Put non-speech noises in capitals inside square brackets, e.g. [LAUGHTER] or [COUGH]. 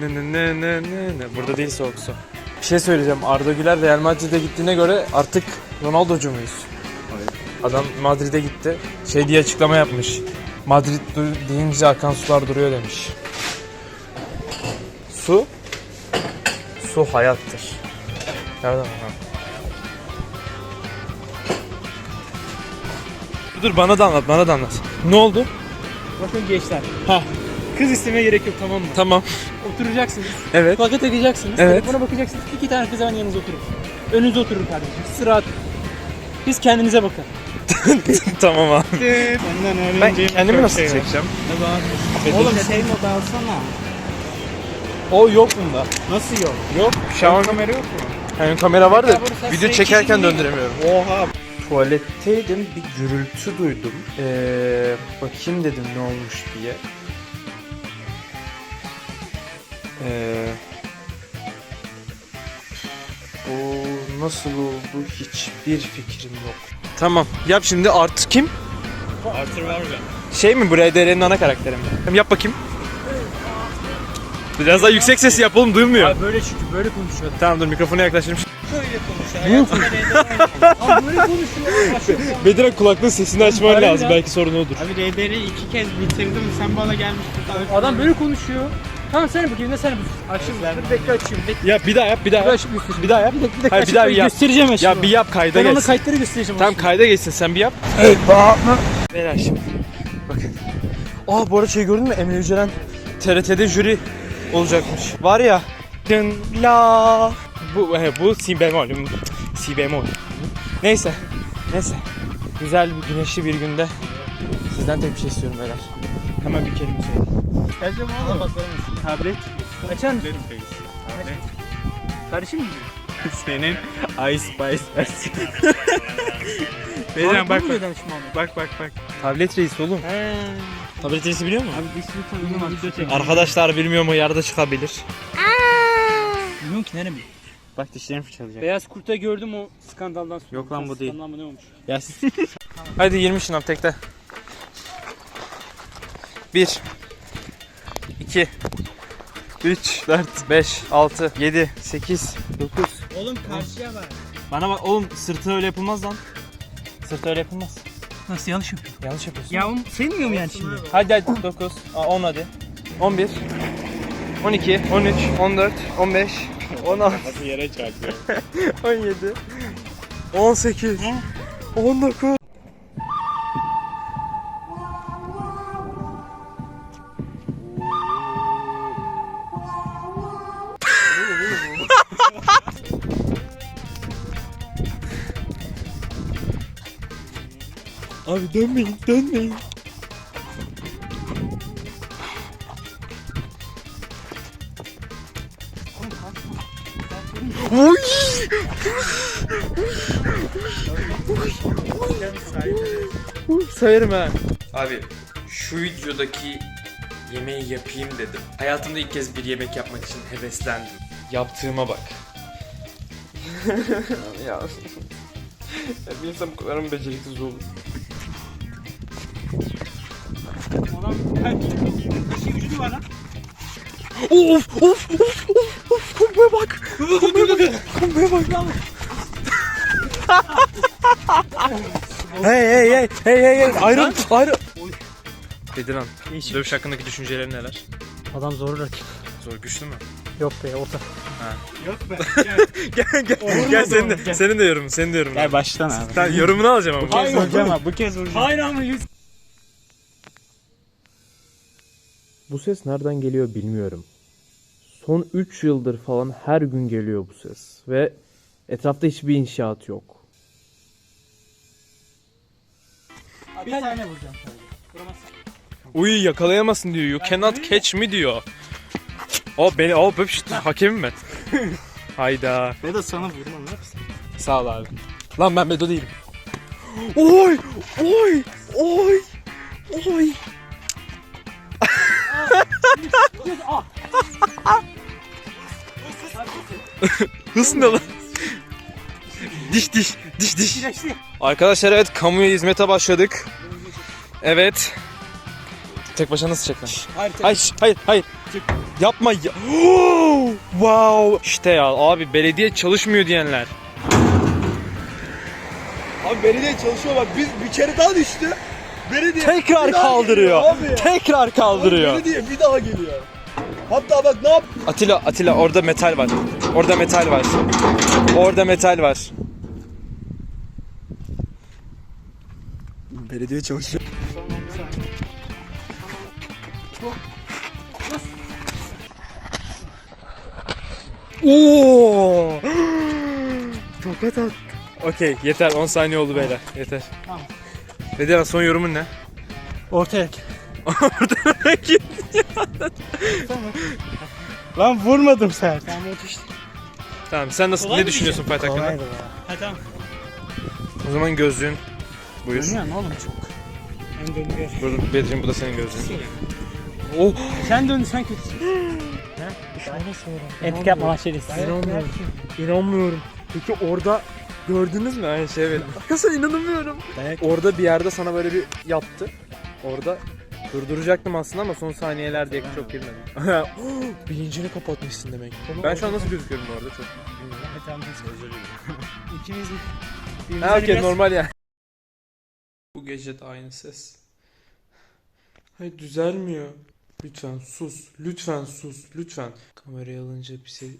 Ne ne ne ne ne ne. Burada değil soğuk. Bir şey söyleyeceğim. Arda Güler Real Madrid'e gittiğine göre artık Ronaldo'cu muyuz? Adam Madrid'e gitti. Şey diye açıklama yapmış. Madrid du- deyince akan sular duruyor demiş. Su, su hayattır. Nereden? Ha. Dur bana da anlat, bana da anlat. Ne oldu? Bakın gençler. Ha, Kız istemeye gerek yok tamam mı? Tamam. Oturacaksınız. Evet. Kulaklığı takacaksınız. Evet. Telefona bakacaksınız. İki tane kız hemen yanınıza oturur. Önünüze oturur kardeşim. Rahat. Siz kendinize bakın. [LAUGHS] tamam abi. Benden Ben öğreneceğim kendimi çok nasıl şey var. çekeceğim? Oğlum şey mod alsana. O yok bunda. Nasıl yok? Yok. Şu an Kamera yok mu? yani kamera var da video S2 çekerken döndüremiyorum. Oha. Tuvaletteydim bir gürültü duydum. Ee, bakayım dedim ne olmuş diye. Ee, bu nasıl oldu hiçbir fikrim yok. Tamam yap şimdi artı kim? Artır var mı? Şey mi bu RDR'nin ana karakteri mi? Yap bakayım. Biraz daha yüksek sesi yap oğlum duyulmuyor. Abi böyle çünkü böyle konuşuyor. Tamam dur mikrofonu yaklaştırayım. Böyle konuşuyor. Hayatında Abi böyle konuşuyor. [LAUGHS] Bedir'e kulaklığın sesini açman lazım. Belki sorun odur. Abi RDR'i iki kez bitirdim sen bana gelmiştin. Adam böyle konuşuyor. Tamam sen bakayım ne sen bu? Açayım. Dur bekle açayım. Bekle. Ya bir daha yap bir daha Bir yap. açıp. Bir daha yap. Bir dakika, bir dakika Hayır, bir daha açıp yap. göstereceğim açayım. Ya bir yap kayda Ben ona geçsin. kayıtları göstereceğim. Tamam kayda geçsin sen bir yap. Beyler şimdi. Bakın. Aa bu arada şey gördün mü Emre Yücelen TRT'de jüri olacakmış. Var ya. Dın la. Bu he, bu si bemol. Si bemol. Neyse. Neyse. Güzel bir güneşli bir günde sizden tek bir şey istiyorum beyler. Hemen bir kelime söyleyin. Bence bana bak Tablet. Açar mısın? Kardeşim mi? Senin Ice Spice versiyonu. [LAUGHS] Beyler bak bak. Bak bak bak. Tablet reisi oğlum. He. Tablet reisi biliyor musun? Abi ismi tanıdım video. Arkadaşlar bilmiyor mu yarıda çıkabilir. Bilmiyorum ki nereye mi? Bak dişlerim fırçalayacak. Beyaz kurta gördüm o skandaldan sonra. Yok lan bu değil. Skandal mı ne olmuş? Ya siz [LAUGHS] Hadi 20 şınav tekte. 1 2 3 4 5 6 7 8 9 Oğlum karşıya bak. Bana bak oğlum sırtı öyle yapılmaz lan. Sırtı öyle yapılmaz. Nasıl yanlış yapıyor? Yanlış yapıyorsun. Ya oğlum sevmiyor mu yani şimdi? Hadi hadi 9 Aa, 10 hadi. 11 12 13 14 15 16 Nasıl yere çarpıyor. 17 18 19 Abi dönmeyin, dönmeyin. Oy! Uy, Sayarım ha. Abi şu videodaki yemeği yapayım dedim. Hayatımda ilk kez bir yemek yapmak için heveslendim. Yaptığıma bak. [LAUGHS] ya. ya bir insan bu kadar mı beceriksiz olur? İşi gücü var lan. Of of of of of bak. Kombaya bak. Kombaya bak hey hey hey hey hey hey ayrıl ayrıl. Bediran, dövüş hakkındaki düşüncelerin neler? Adam zor rakip. Zor güçlü mü? Yok be orta. Yok be. [LAUGHS] gel gel Olur gel senin de, Gel. senin de yorumun, senin de yorumun. Gel baştan abi. Sen yorumunu alacağım ama. Bu kez vuracağım abi. Bu kez vuracağım. Hayır ama yüz. Bu ses nereden geliyor bilmiyorum. Son 3 yıldır falan her gün geliyor bu ses ve etrafta hiçbir inşaat yok. Bir tane vuracağım sadece. Vuramazsın. Uy yakalayamazsın diyor. You cannot catch me diyor. O beni o öp işte hakemim ben. [LAUGHS] Hayda. Ya da sana vurmam ne yapsın? Sağ ol abi. Lan ben Bedo değilim. Oy! Oy! Oy! Oy! Hız ne lan? diş diş diş diş. Arkadaşlar evet kamuya hizmete başladık. Evet. tek başına nasıl çek lan? Hayır, tek- Hayır, hayır, hayır. Yapma ya. wow. İşte ya abi belediye çalışmıyor diyenler. Abi belediye çalışıyor bak biz bir kere daha düştü. Belediye Tekrar kaldırıyor. Tekrar kaldırıyor. Belediye bir daha geliyor. Hatta bak ne yap? Atilla, Atilla orada metal var. Orada metal var. Orada metal var. Belediye çalışıyor. Oo! [GASPS] Tokat at. Okey yeter 10 saniye oldu beyler. Yeter. Tamam. Bediran son yorumun ne? Ortaya. [LAUGHS] Lan vurmadım sen. Tamam orta işte. Tamam sen nasıl Kolay ne mı düşünüyorsun fight hakkında? Kolaydı be. Ha tamam. O zaman gözlüğün. Buyur. Dönüyor ne oğlum çok. Ben dönüyor. Burada Bedrin bu da senin gözlüğün. Oh! Sen döndün sen kötüsün. [GASPS] Etki yapma lan şerefsiz. İnanmıyorum. İnanmıyorum. Peki orada gördünüz mü? Aynı şey evet. Arkadaşlar inanamıyorum. Orada bir yerde sana böyle bir yaptı. Orada durduracaktım aslında ama son saniyeler diye çok girmedim. [GASPS] Bilincini kapatmışsın demek. Ben şu an nasıl gözüküyorum bu arada çok bilmiyorum. [LAUGHS] Ha tamam biz İkimiz Ha okey normal yani. Bu gece de aynı ses. Hayır düzelmiyor. Lütfen sus. Lütfen sus. Lütfen. Kamerayı alınca bir şey